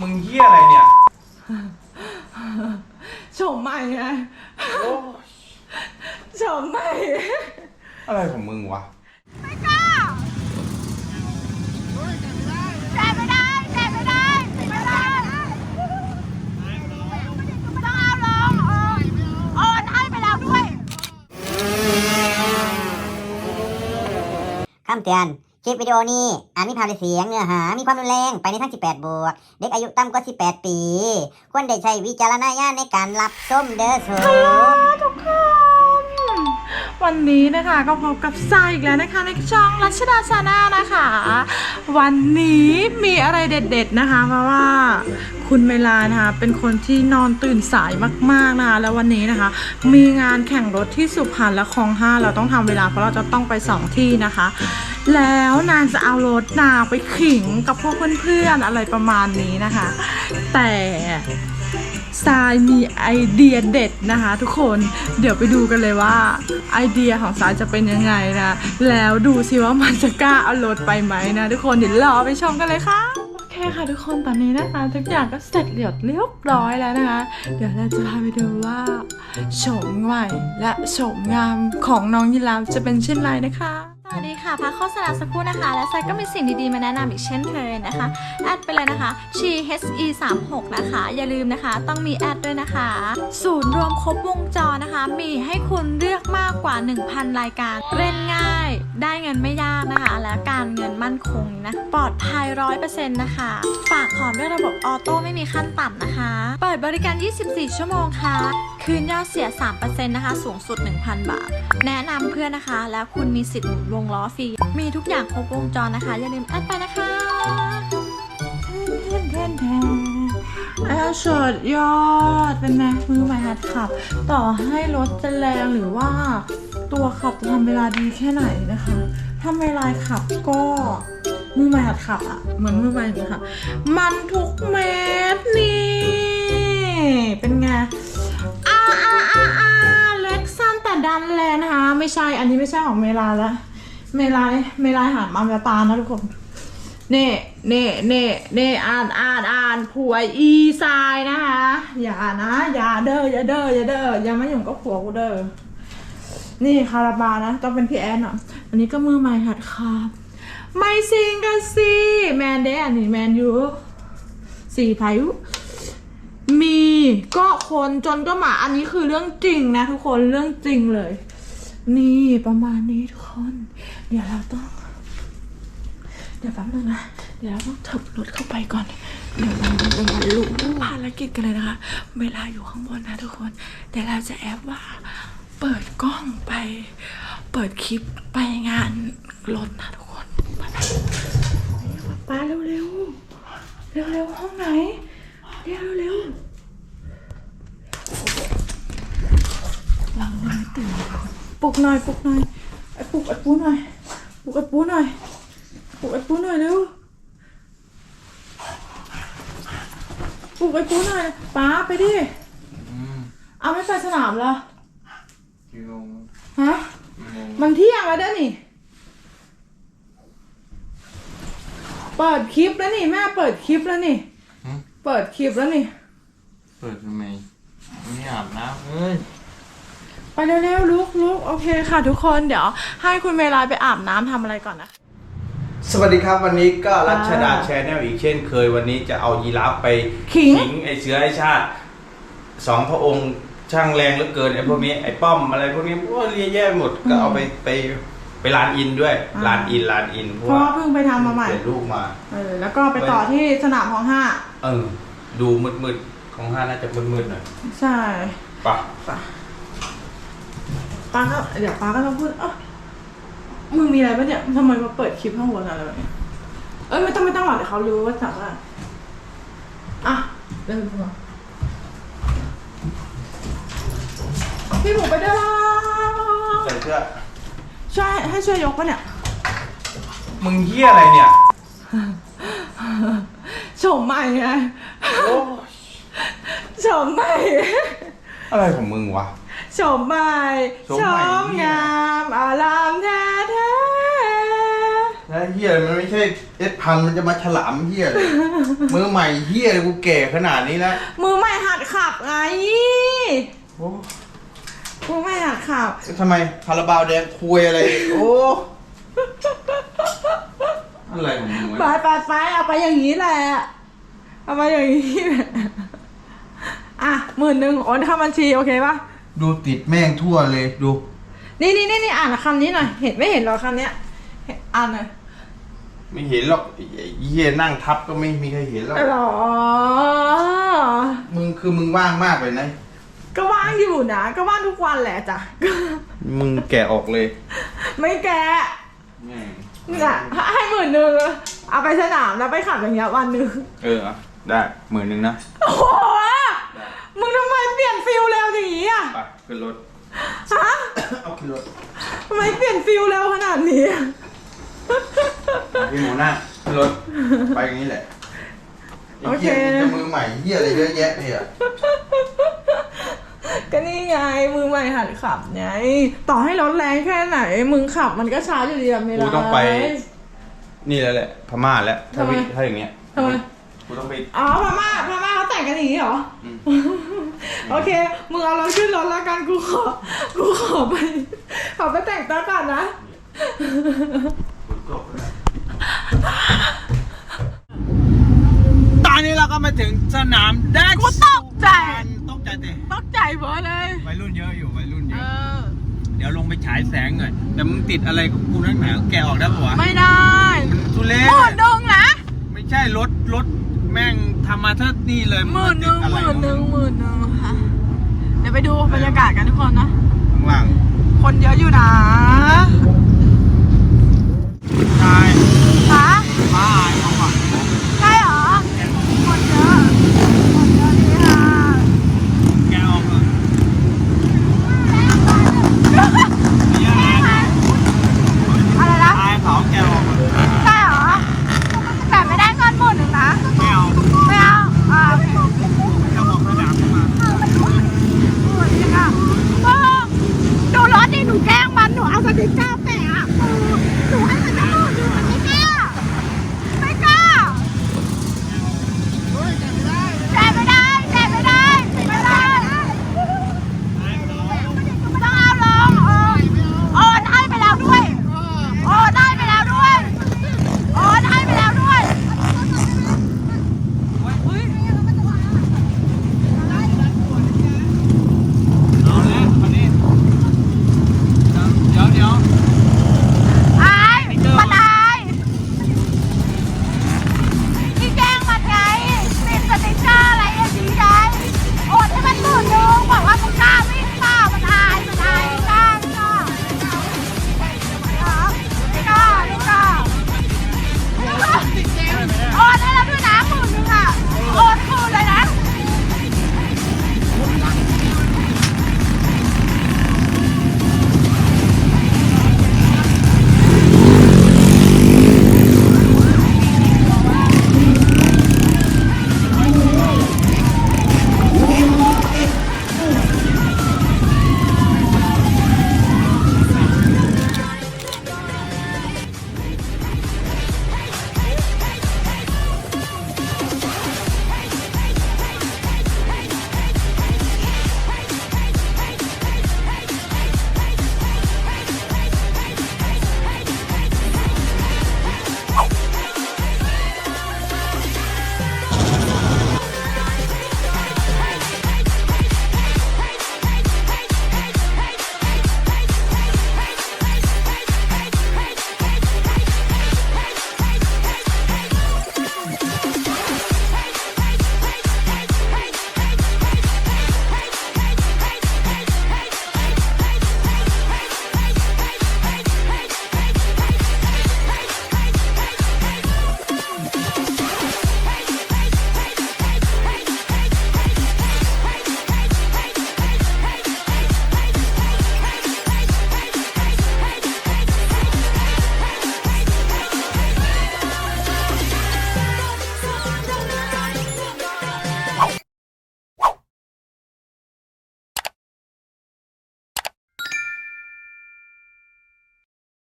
มึงเฮี้ยอะไรเนี่ยโฉมใหม่ไงโอ้โฉมใหม่ อะไรของมึงวะแจกไม่ได้แจกไม่ได้ไม่ได้ต้องเอาลงโอนโอนให้ไปแล้วด้วย คำเตือน คลิปวิดีโอนี้อาจมีภาพและเสียงเนื้อหา มีความรุนแรงไปในทาง18 บวก เด็กอายุต่ำกว่า 18 ปี ควรได้ใช้วิจารณญาณในการรับชมเด้อสูทุกคน วันนี้นะคะก็พบกับทรายอีกแล้วนะคะ ในช่องรัชดาชานลนะคะ วันนี้มีอะไรเด็ด ๆนะคะ เพราะว่าคุณเมลานะคะเป็นคนที่นอนตื่นสายมากๆนะคะแล้ววันนี้นะคะ มีงานแข่งรถที่สุพรรณและคลองห้าเราต้องทำเวลาเพราะเราจะต้องไปสองที่นะคะ แล้วนางจะเอารถนางไปขิงกับพวกเพื่อนๆอะไรประมาณนี้นะคะ แต่ทรายมีไอเดียเด็ดนะคะ ทุกคนเดี๋ยวไปดูกันเลยว่าไอเดียของทรายจะเป็นยังไงนะแล้วดูสิว่ามันจะกล้าเอารถไปไหมนะทุกคนเดี๋ยวรอไปชมกันเลยค่ะโอเคค่ะทุกคนตอนนี้นะคะทุกอย่างก็เสร็จเรียบเรียบร้อยแล้วนะคะ เดี๋ยวเราจะพาไปดูว่าโฉมใหม่และโฉมงามของน้องยีรามจะเป็นเช่นไรนะคะ วัสดีค่ะพักโฆษณาสักครู่นะคะ และไซก็มีสิ่งดีๆ มาแนะนำอีกเช่นเคยนะคะ แอดไปเลยนะคะ she he 3 6นะคะ อย่าลืมนะคะ ต้องมีแอดด้วยนะคะ ศูนย์รวมครบวงจรนะคะ มีให้คุณเลือกมากกว่า 1,000 รายการ เล่นง่าย ได้เงินไม่ยากนะคะ และการเงินมั่นคงนะ ปลอดภัย100%นะคะ ฝากถอนด้วยระบบออโต้ไม่มีขั้นต่ำนะคะ เปิดบริการ 24 ชั่วโมงค่ะ คืนยอดเสีย 3%นะคะ สูงสุด 1,000 บาท แนะนำเพื่อนนะคะ แล้วคุณมีสิทธิ์หมุนวงล้อฟรี มีทุกอย่างครบวงจรนะคะ อย่าลืมแอดไปนะคะแทนแทนแทนแอลชดยอด เป็นไงมือใหม่หัดขับ ต่อให้รถจะแรงหรือว่าตัวขับจะทำเวลาดีแค่ไหนนะคะถ้าเวลาขับก็มือใหม่หัดขับอะเหมือนมือใหม่เลยค่ะมันทุกเม็ดนี่ เป็นไง อาอาเล็กสั้นแต่ดันแรงนะคะ ไม่ใช่ อันนี้ไม่ใช่ของเมลาละเมลาเมลาหามาเวตานะทุกคนเน่เน่เน่เน่อ่านอ่านอ่านผัวอีทรายนะคะ อย่านะ อย่าเด้ออย่าเด้ออย่าเด้ออย่ามายุ่งกับผัวกูเด้อนี่คาราบานะต้องเป็นพี่แอนอะ อันนี้ก็มือใหม่หัดครับไม่ซิงกันสิแมนเดอันนี้แมนยูสี่พายุ ก็คนจนก็หมาอันนี้คือเรื่องจริงนะทุกคนเรื่องจริงเลย นี่ประมาณนี้ทุกคน เดี๋ยวเราต้อง เดี๋ยวแป๊บนึงนะเดี๋ยวเราต้องเถิบรถเข้าไปก่อน เดี๋ยวเราจะมาลุภารกิจกันเลยนะคะ เวลาอยู่ข้างบนนะทุกคนเดี๋ยวเราจะแอบว่า เปิดกล้องไป เปิดคลิปไปงานรถนะทุกคนไปเร็วเร็วเร็วเร็วๆห้องไหนเร็วเร็ว เราไม่ตื่นปลุกหน่อยปลุกหน่อยไอ้ปลุกไอ้ปูหน่อยปลุกไอ้ปูหน่อยปลุกไอ้ปูหน่อยเร็วปลุกไอ้ปูหน่อยป้าไปดิเอาไม่ไปสนามเหรอกี่โมงฮะกี่โมงมันเที่ยงแล้วเด้อนี่เปิดคลิปแล้วนี่แม่เปิดคลิปแล้วนี่ เปิดคลิปแล้วนี่ เปิดทำไมไม่อาบน้ำเอ้ย ไปเร็วๆลุกลุกโอเคค่ะทุกคนเดี๋ยวให้คุณเมลายไปอาบน้ำทำอะไรก่อนนะสวัสดีครับวันนี้ก็รัชดาแชนแนลอีกเช่นเคยวันนี้จะเอายีราฟไปขิง ไอเสือไอชาติสองพระองค์ช่างแรงเหลือเกินไอพวกนี้ไอป้อมอะไรพวกนี้โอ้ยเรียแย่หมดก็เอาไปไปไปลานอินด้วยลานอินลานอินเพราะว่าเพิ่งไปทำมาใหม่เปลี่ยนลูกมา เออแล้วก็ไปต่อที่สนามของห้าเออ ดูมืดๆของห้าน่าจะมืดๆหน่อยใช่ปะป้าก็เดี๋ยวป้าก็ต้องพูดเอ้ามึงมีอะไรปะเนี่ยทำไมมาเปิดคลิปข้างบนอะไรแบบนี้เอ้ยไม่ต้องไม่ต้องหรอกเดี๋ยวเขารู้ว่าจับว่าอะเริ่มก่อนพี่หมูไปด้วยล่ะใส่เสื้อช่วยให้ช่วยยกปะเนี่ย มึงเฮี้ยอะไรเนี่ย โฉมใหม่ไงโอ้ยโฉมใหม่ อะไรของมึงวะ โฉมใหม่โฉมใหม่งามอารามแท้แท้แล้วเฮียมันไม่ใช่เอสพันมันจะมาฉลามเฮียเลย มือใหม่เฮียเลยกูแก่ขนาดนี้แล้วมือใหม่หัดขับไงโอ้มือใหม่หัดขับ ทำไมคาราบาวแดงคุยอะไร โอ้อะไรของมึงไปวะไปไปเอาไปอย่างนี้แหละ เอาไปอย่างนี้แหละอะหมื่นหนึ่งโอนเข้าบัญชี โอเคปะ ดูติดแม่งทั่วเลยดู นี่นี่นี่นี่อ่านคำนี้หน่อย เห็นไม่เห็นเหรอคำเนี้ยเห็นอ่านหน่อยไม่เห็นหรอกไอ้เฮียนั่งทับก็ไม่มีใครเห็นหรอกหรอ มึงคือมึงว่างมากเลยนะ ก็ว่างอยู่นะ ก็ว่างทุกวันแหละจ้ะ มึงแกะออกเลย ไม่แกะแม่งเนี่ยให้หมื่นหนึ่งเอาไปสนามแล้วไปขับอย่างเงี้ยวันหนึ่งเออเอาได้หมื่นหนึ่งนะ โอ้โห มึงทำไมเปลี่ยนฟิลเร็วอย่างนี้อะไปขึ้นรถ ฮะเอาขึ้นรถทำไมเปลี่ยนฟิลเร็วขนาดนี้อะพี่หมูหน้าขึ้นรถ ไปอย่างนี้แหละไอ้โอเคเหี้ยมึงจะมือใหม่เฮียอะไรเยอะแยะเนี่ยก็นี่ไงมือใหม่หัดขับไงต่อให้รถแรงแค่ไหน มึงขับมันก็ช้าอยู่ดีอะไม่กูได้ต้องไป นี่แล้วแหละ พม่าแล้ว ถ้าทำไมวิถ้าอย่างเงี้ยทำไม กูต้องไป อ๋อพม่าพม่าเขา แต่งกันอย่างนี้เหรออโอเค มึงเอารถขึ้นรถแล้วกันกูขอ กูขอไป ขอไปแต่งตัวก่อนนะ ตอนนี้เราก็มาถึงสนามแดกกูตกใจ ตกใจเตะต้องใจเบอเลย วัยรุ่นเยอะอยู่วัยรุ่นเยเออะ อ เดี๋ยวลงไปฉายแสงหน่อย แต่มึงติดอะไรกับกูนั่นหนาแกะออกได้ปะวะไม่ได้มันทุเรหมื่ศนหนึ่งนะ ไม่ใช่รถรถ แม่งทำมาเท่านี่เลยหมื่นหนึ่งติดอะไรหมื่นหนึ่งหมื่นหนึ่งค่ะ เดี๋ยวไปดูบรรยากาศกันทุกคนนะ ข้างล่างคนเยอะอยู่นะใช่คะป้าอายเขาอะใช่เหร